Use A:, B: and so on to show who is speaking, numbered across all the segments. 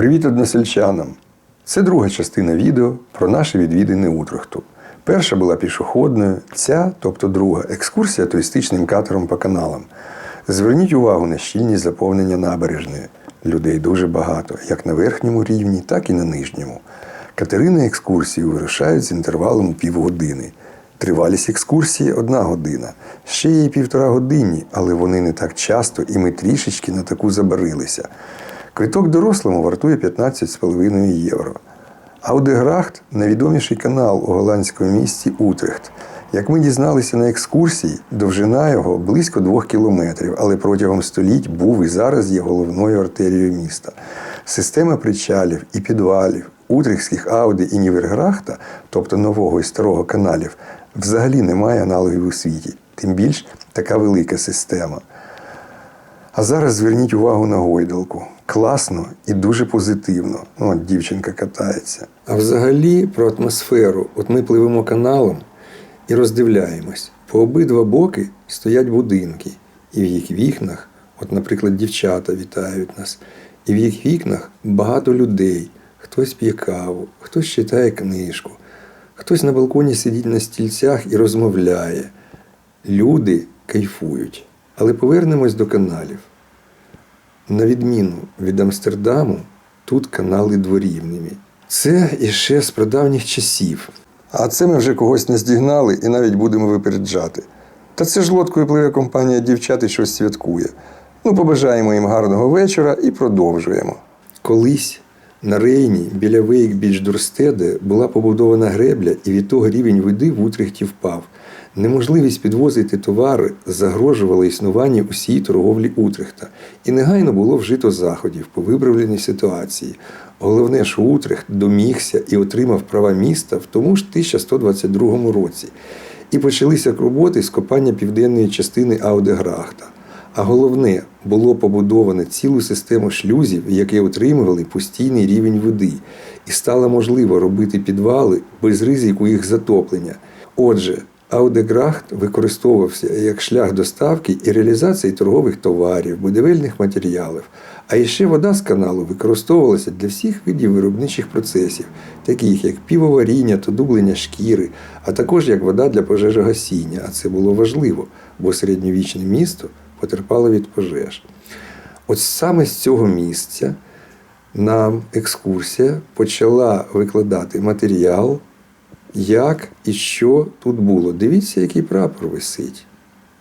A: Привіт односельчанам! Це друга частина відео про наші відвідини Утрехту. Перша була пішохідною, ця, тобто друга, екскурсія туристичним катером по каналам. Зверніть увагу на щільність заповнення набережної. Людей дуже багато, як на верхньому рівні, так і на нижньому. Катери на екскурсію вирушають з інтервалом півгодини. Тривалість екскурсії одна година. Ще є півтора годинні, але вони не так часто, і ми трішечки на таку забарилися. Квиток дорослому вартує 15,5 євро. Аудеграхт найвідоміший канал у голландському місті Утрехт. Як ми дізналися на екскурсії, довжина його близько двох кілометрів, але протягом століть був і зараз є головною артерією міста. Система причалів і підвалів утрехських Ауди і Ніверграхта, тобто нового і старого каналів, взагалі немає аналогів у світі. Тим більш така велика система. А зараз зверніть увагу на гойдалку. Класно і дуже позитивно. Ну, от дівчинка катається. А взагалі про атмосферу. От ми пливемо каналом і роздивляємось. По обидва боки стоять будинки, і в їх вікнах, от, наприклад, дівчата вітають нас, і в їх вікнах багато людей. Хтось п'є каву, хтось читає книжку, хтось на балконі сидить на стільцях і розмовляє. Люди кайфують. Але повернемось до каналів. На відміну від Амстердаму, тут канали дворівневі. Це іще з прадавніх часів. А це ми вже когось наздігнали і навіть будемо випереджати. Та це ж лодкою пливе компанія дівчат і щось святкує. Ну, побажаємо їм гарного вечора і продовжуємо. Колись на Рейні біля Вейк Біч Дурстеде була побудована гребля, і від того рівень води в Утрехті впав. Неможливість підвозити товари загрожувала існуванню усієї торговлі Утрехта, і негайно було вжито заходів по виправленні ситуації. Головне, що Утрехт домігся і отримав права міста в тому ж 1122 році. І почалися роботи з копання південної частини Аудеграхта. А головне, було побудовано цілу систему шлюзів, які отримували постійний рівень води, і стало можливо робити підвали без ризику їх затоплення. Отже, Аудеграхт використовувався як шлях доставки і реалізації торгових товарів, будівельних матеріалів. А іще вода з каналу використовувалася для всіх видів виробничих процесів, таких як півоваріння та дублення шкіри, а також як вода для пожежогасіння. А це було важливо, бо середньовічне місто потерпало від пожеж. От саме з цього місця нам екскурсія почала викладати матеріал, як і що тут було. Дивіться, який прапор висить.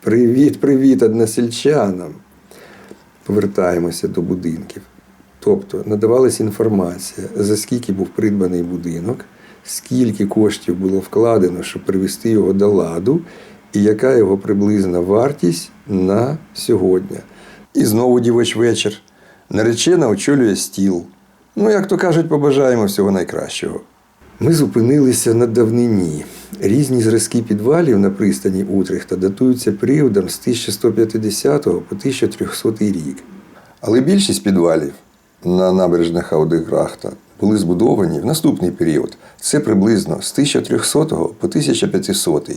A: Привіт, привіт, односельчанам! Повертаємося до будинків. Тобто надавалася інформація, за скільки був придбаний будинок, скільки коштів було вкладено, щоб привести його до ладу, і яка його приблизна вартість на сьогодні. І знову дівоч вечір. Наречена очолює стіл. Ну, як то кажуть, побажаємо всього найкращого. Ми зупинилися на давнині. Різні зразки підвалів на пристані Утрехта датуються періодом з 1150 по 1300 рік. Але більшість підвалів на набережних Аудеграхта були збудовані в наступний період. Це приблизно з 1300 по 1500.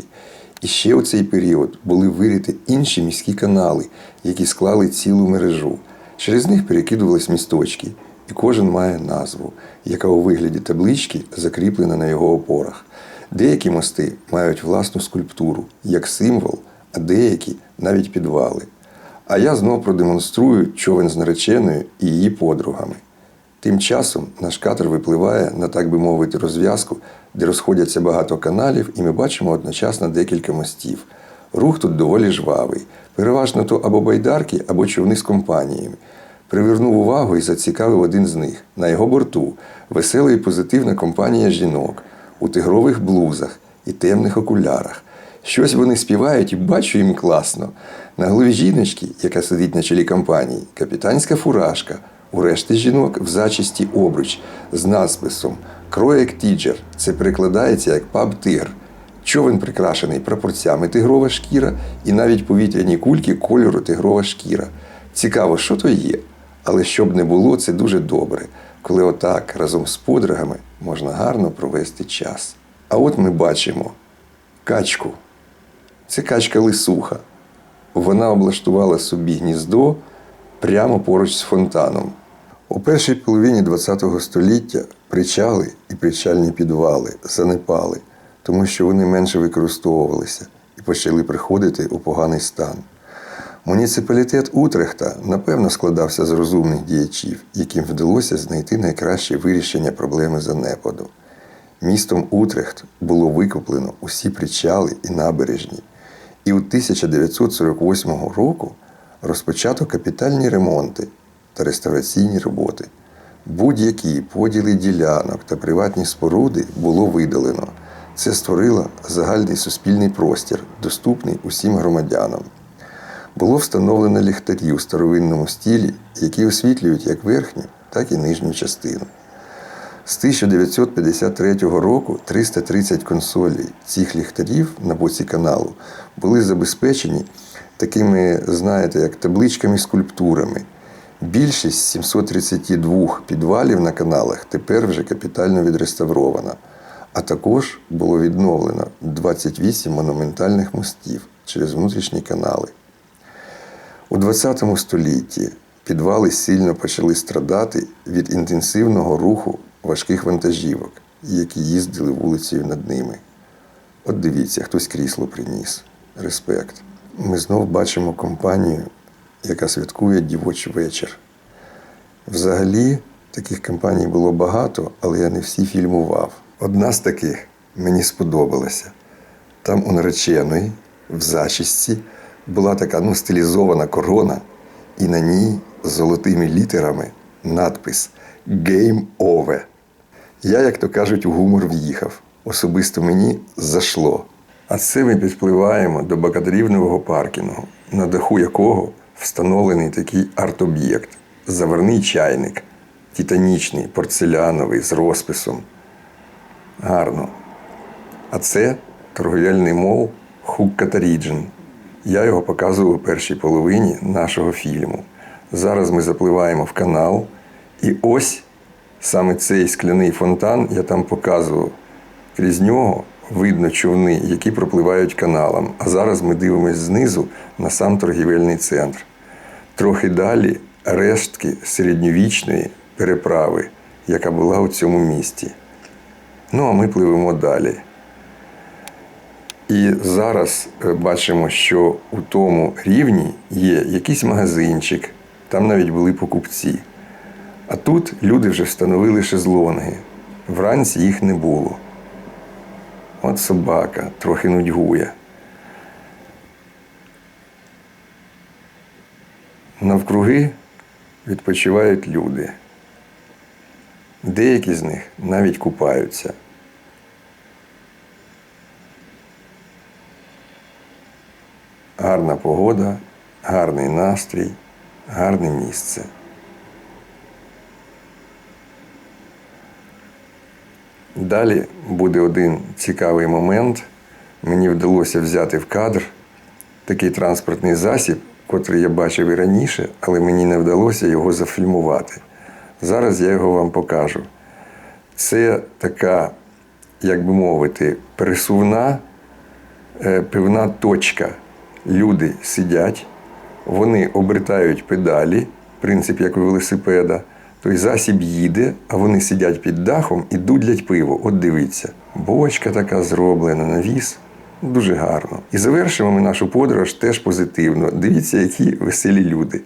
A: І ще у цей період були виріти інші міські канали, які склали цілу мережу. Через них перекидувались місточки, і кожен має назву, яка у вигляді таблички закріплена на його опорах. Деякі мости мають власну скульптуру як символ, а деякі навіть підвали. А я знов продемонструю човен з нареченою і її подругами. Тим часом наш катер випливає на, так би мовити, розв'язку, де розходяться багато каналів, і ми бачимо одночасно декілька мостів. Рух тут доволі жвавий. Переважно то або байдарки, або човни з компаніями. Привернув увагу і зацікавив один з них. На його борту весела і позитивна компанія жінок у тигрових блузах і темних окулярах. Щось вони співають і бачу їм класно. На голові жіночки, яка сидить на чолі компанії, капітанська фуражка. У решти жінок в зачисті обруч з надписом Кроєк Тіджер. Це перекладається як паб тигр. Човен прикрашений прапорцями тигрова шкіра і навіть повітряні кульки кольору тигрова шкіра. Цікаво, що то є. Але щоб не було, це дуже добре, коли отак разом з подругами можна гарно провести час. А от ми бачимо качку. Це качка лисуха. Вона облаштувала собі гніздо прямо поруч з фонтаном. У першій половині ХХ століття причали і причальні підвали занепали, тому що вони менше використовувалися і почали приходити у поганий стан. Муніципалітет Утрехта напевно складався з розумних діячів, яким вдалося знайти найкраще вирішення проблеми занепаду. Містом Утрехт було викуплено усі причали і набережні, і у 1948 року розпочато капітальні ремонти та реставраційні роботи. Будь-які поділи ділянок та приватні споруди було видалено. Це створило загальний суспільний простір, доступний усім громадянам. Було встановлено ліхтарі у старовинному стілі, які освітлюють як верхню, так і нижню частину. З 1953 року 330 консолей цих ліхтарів на боці каналу були забезпечені такими, знаєте, як табличками скульптурами. Більшість 732 підвалів на каналах тепер вже капітально відреставрована. А також було відновлено 28 монументальних мостів через внутрішні канали. У ХХ столітті підвали сильно почали страдати від інтенсивного руху важких вантажівок, які їздили вулицею над ними. От дивіться, хтось крісло приніс. Респект. Ми знов бачимо компанію, яка святкує дівочий вечір. Взагалі, таких компаній було багато, але я не всі фільмував. Одна з таких мені сподобалася. Там у нареченої в зачісті була така ну, стилізована корона, і на ній золотими літерами надпис Game Over. Я, як то кажуть, у гумор в'їхав. Особисто мені зашло. А це ми підпливаємо до багаторівневого паркінгу, на даху якого встановлений такий арт-об'єкт заварний чайник, титанічний, порцеляновий з розписом. Гарно. А це торговельний мол Хукката Ріджен. Я його показував у першій половині нашого фільму. Зараз ми запливаємо в канал, і ось саме цей скляний фонтан я там показував. Крізь нього видно човни, які пропливають каналом. А зараз ми дивимося знизу на сам торгівельний центр. Трохи далі рештки середньовічної переправи, яка була у цьому місті. Ну, а ми пливемо далі. І зараз е, бачимо, що у тому рівні є якийсь магазинчик, там навіть були покупці. А тут люди вже встановили шезлонги. Вранці їх не було. От собака трохи нудьгує. Навкруги відпочивають люди. Деякі з них навіть купаються. Погода, гарний настрій, гарне місце. Далі буде один цікавий момент. Мені вдалося взяти в кадр такий транспортний засіб, котрий я бачив і раніше, але мені не вдалося його зафільмувати. Зараз я його вам покажу. Це така, як би мовити, пересувна е, певна точка. Люди сидять, вони обертають педалі, принцип як велосипеда. Той засіб їде, а вони сидять під дахом і дудлять пиво. От дивіться, бочка така зроблена, навіс. Дуже гарно. І завершимо ми нашу подорож теж позитивно. Дивіться, які веселі люди.